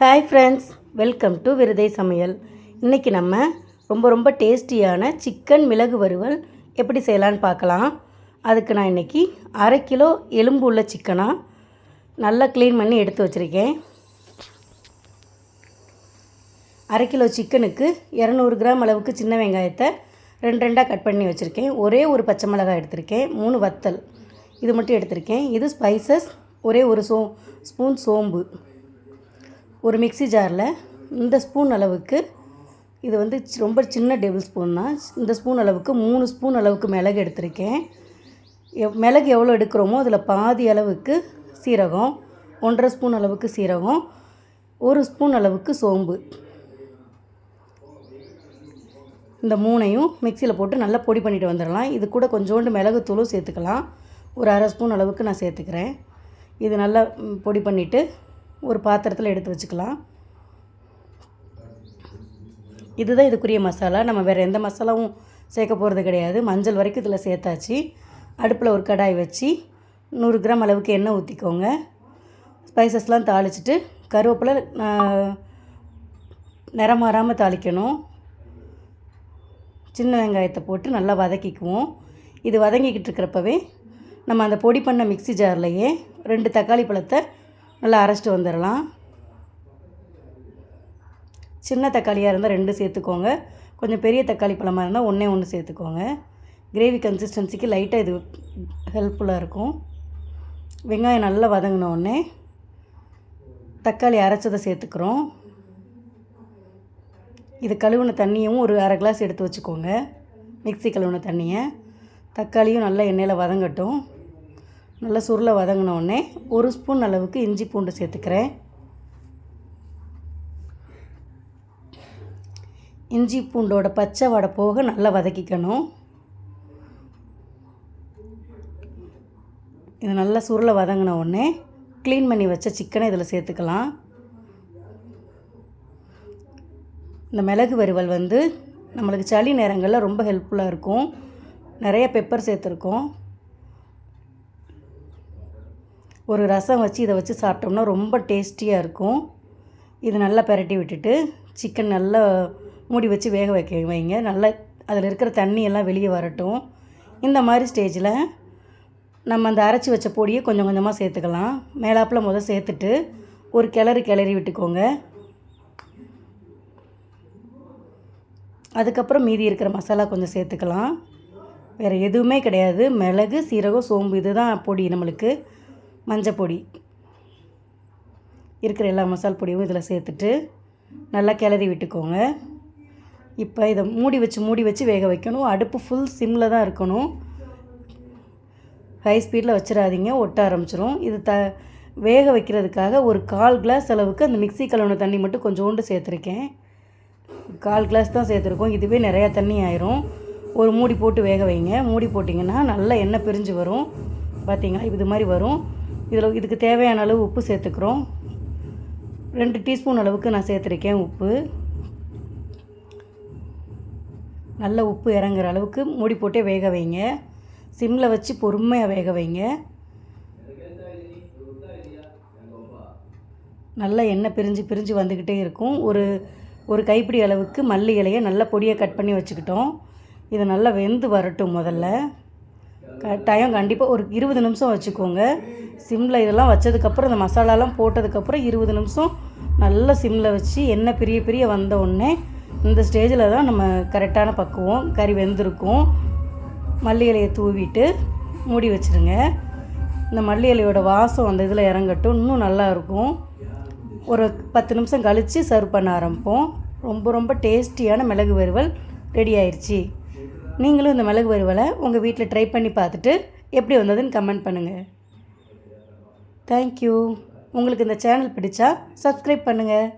Hi friends welcome to விருதை சமையல். இன்றைக்கி நம்ம ரொம்ப ரொம்ப டேஸ்டியான சிக்கன் மிளகு வறுவல் எப்படி செய்யலான்னு பார்க்கலாம். அதுக்கு நான் இன்றைக்கி அரை கிலோ எலும்பு உள்ள சிக்கனாக நல்லா க்ளீன் பண்ணி எடுத்து வச்சுருக்கேன். அரை கிலோ சிக்கனுக்கு இரநூறு கிராம் அளவுக்கு சின்ன வெங்காயத்தை ரெண்டு ரெண்டாக கட் பண்ணி வச்சுருக்கேன். ஒரே ஒரு பச்சை மிளகாய் எடுத்திருக்கேன் மூணு வத்தல். இது மட்டும் எடுத்திருக்கேன். இது ஸ்பைசஸ் ஒரே ஒரு சோ ஸ்பூன் சோம்பு. ஒரு மிக்ஸி ஜாரில் இந்த ஸ்பூன் அளவுக்கு இது வந்து ரொம்ப சின்ன டேபிள் ஸ்பூன் தான் இந்த ஸ்பூன் அளவுக்கு மூணு ஸ்பூன் அளவுக்கு மிளகு எடுத்திருக்கேன். எவ் மிளகு எவ்வளோ எடுக்கிறோமோ அதில் பாதி அளவுக்கு சீரகம் ஒன்றரை ஸ்பூன் அளவுக்கு சீரகம் ஒரு ஸ்பூன் அளவுக்கு சோம்பு. இந்த மூணையும் மிக்சியில் போட்டு நல்லா பொடி பண்ணிட்டு வந்துடலாம். இது கூட கொஞ்சோண்டு மிளகுத்தூளும் சேர்த்துக்கலாம். ஒரு அரை ஸ்பூன் அளவுக்கு நான் சேர்த்துக்கிறேன். இது நல்லா பொடி பண்ணிவிட்டு ஒரு பாத்திரத்தில் எடுத்து வச்சுக்கலாம். இதுதான் இதுக்குரிய மசாலா. நம்ம வேறு எந்த மசாலாவும் சேர்க்க போகிறது கிடையாது. மஞ்சள் வரைக்கும் இதில் சேர்த்தாச்சு. அடுப்பில் ஒரு கடாய் வச்சு நூறு கிராம் அளவுக்கு எண்ணெய் ஊற்றிக்கோங்க ஸ்பைசஸ்லாம் தாளிச்சிட்டு கருவேப்பிலை நிறமாறாமல் நிறம் மாறாமல் தாளிக்கணும். சின்ன வெங்காயத்தை போட்டு நல்லா வதக்கிக்குவோம். இது வதங்கிக்கிட்டு இருக்கிறப்பவே நம்ம அந்த பொடி பண்ண மிக்ஸி ஜார்லேயே ரெண்டு தக்காளி பழத்தை நல்லா அரைச்சிட்டு வந்துடலாம். சின்ன தக்காளியாக இருந்தால் ரெண்டு சேர்த்துக்கோங்க. கொஞ்சம் பெரிய தக்காளி பழமாக இருந்தால் ஒன்றே ஒன்று சேர்த்துக்கோங்க. கிரேவி கன்சிஸ்டன்சிக்கு லைட்டாக இது ஹெல்ப்ஃபுல்லாக இருக்கும். வெங்காயம் நல்லா வதங்கின உடனே தக்காளி அரைச்சதை சேர்த்துக்கிறோம். இது கழுவுன தண்ணியும் ஒரு அரை கிளாஸ் எடுத்து வச்சுக்கோங்க. மிக்ஸி கழுவுன தண்ணியை. தக்காளியும் நல்லா எண்ணெயில் வதங்கட்டும். நல்லா சுருளை வதங்கினோடனே ஒரு ஸ்பூன் அளவுக்கு இஞ்சி பூண்டு சேர்த்துக்கிறேன். இஞ்சி பூண்டோட பச்சை வடை போக நல்லா வதக்கிக்கணும். இது நல்லா சுருளை வதங்கின உடனே க்ளீன் பண்ணி வச்ச சிக்கனை இதில் சேர்த்துக்கலாம். இந்த மிளகு வறுவல் வந்து நம்மளுக்கு சளி நேரங்களில் ரொம்ப ஹெல்ப்ஃபுல்லாக இருக்கும். நிறைய பெப்பர் சேர்த்துருக்கோம். ஒரு ரசம் வச்சு இதை வச்சு சாப்பிட்டோம்னா ரொம்ப டேஸ்டியாக இருக்கும். இது நல்லா பிரட்டி விட்டுட்டு சிக்கன் நல்லா மூடி வச்சு வேக வைக்க வைங்க. நல்லா அதில் இருக்கிற தண்ணியெல்லாம் வெளியே வரட்டும். இந்த மாதிரி ஸ்டேஜில் நம்ம அந்த அரைச்சி வச்ச பொடியை கொஞ்சம் கொஞ்சமாக சேர்த்துக்கலாம். மேலாப்பில் முதல் சேர்த்துட்டு ஒரு கிளறி கிளறி விட்டுக்கோங்க. அதுக்கப்புறம் மீதி இருக்கிற மசாலா கொஞ்சம் சேர்த்துக்கலாம். வேறு எதுவுமே கிடையாது. மிளகு சீரகம் சோம்பு இதுதான் பொடி நம்மளுக்கு. மஞ்சப்பொடி இருக்கிற எல்லா மசால் பொடியும் இதில் சேர்த்துட்டு நல்லா கிளறி விட்டுக்கோங்க. இப்போ இதை மூடி வச்சு மூடி வச்சு வேக வைக்கணும். அடுப்பு ஃபுல் சிம்மில் தான் இருக்கணும். ஹை ஸ்பீடில் வச்சிடாதீங்க ஒட்ட ஆரம்பிச்சிரும். இது த வேக வைக்கிறதுக்காக ஒரு கால் கிளாஸ் அளவுக்கு அந்த மிக்சி கலவுன தண்ணி மட்டும் கொஞ்சோண்டு சேர்த்துருக்கேன். கால் கிளாஸ் தான் சேர்த்துருக்கோம். இதுவே நிறையா தண்ணி ஆயிரும். ஒரு மூடி போட்டு வேக வைங்க. மூடி போட்டிங்கன்னா நல்லா எண்ணெய் பிரிஞ்சு வரும். பார்த்தீங்களா இது மாதிரி வரும். இதில் இதுக்கு தேவையான அளவு உப்பு சேர்த்துக்கிறோம். ரெண்டு டீஸ்பூன் அளவுக்கு நான் சேர்த்துருக்கேன் உப்பு. நல்ல உப்பு இறங்குற அளவுக்கு மூடி போட்டே வேக வைங்க. சிம்மில் வச்சு பொறுமையாக வேக வைங்க. நல்லா எண்ணெய் பிரிஞ்சு பிரிஞ்சு வந்துக்கிட்டே இருக்கும். ஒரு ஒரு கைப்பிடி அளவுக்கு மல்லி இலையை நல்லா பொடியை கட் பண்ணி வச்சுக்கிட்டோம். இது நல்லா வெந்து வரட்டும் முதல்ல. கட்டாயம் கண்டிப்பாக ஒரு இருபது நிமிஷம் வச்சுக்கோங்க. சிம்மில் இதெல்லாம் வச்சதுக்கப்புறம் இந்த மசாலாலாம் போட்டதுக்கப்புறம் இருபது நிமிஷம் நல்லா சிம்மில் வச்சு எண்ணெய் பெரிய பெரிய வந்த உடனே இந்த ஸ்டேஜில் தான் நம்ம கரெக்டான பக்குவம். கறி வெந்திருக்கும். மல்லி இலையை தூவிட்டு மூடி வச்சுருங்க. இந்த மல்லி இலையோட வாசம் அந்த இதில் இறங்கட்டும். இன்னும் நல்லா இருக்கும். ஒரு பத்து நிமிஷம் கழித்து சர்வ் பண்ண ஆரம்பிப்போம். ரொம்ப ரொம்ப டேஸ்டியான மிளகு வறுவல் ரெடி ஆயிடுச்சு நீங்களும் இந்த மிளகு வறுவலை உங்கள் வீட்டில் ட்ரை பண்ணி பார்த்துட்டு எப்படி வந்ததுன்னு கமெண்ட் பண்ணுங்கள் தேங்க்யூ உங்களுக்கு இந்த சேனல் பிடிச்சா சப்ஸ்கிரைப் பண்ணுங்கள்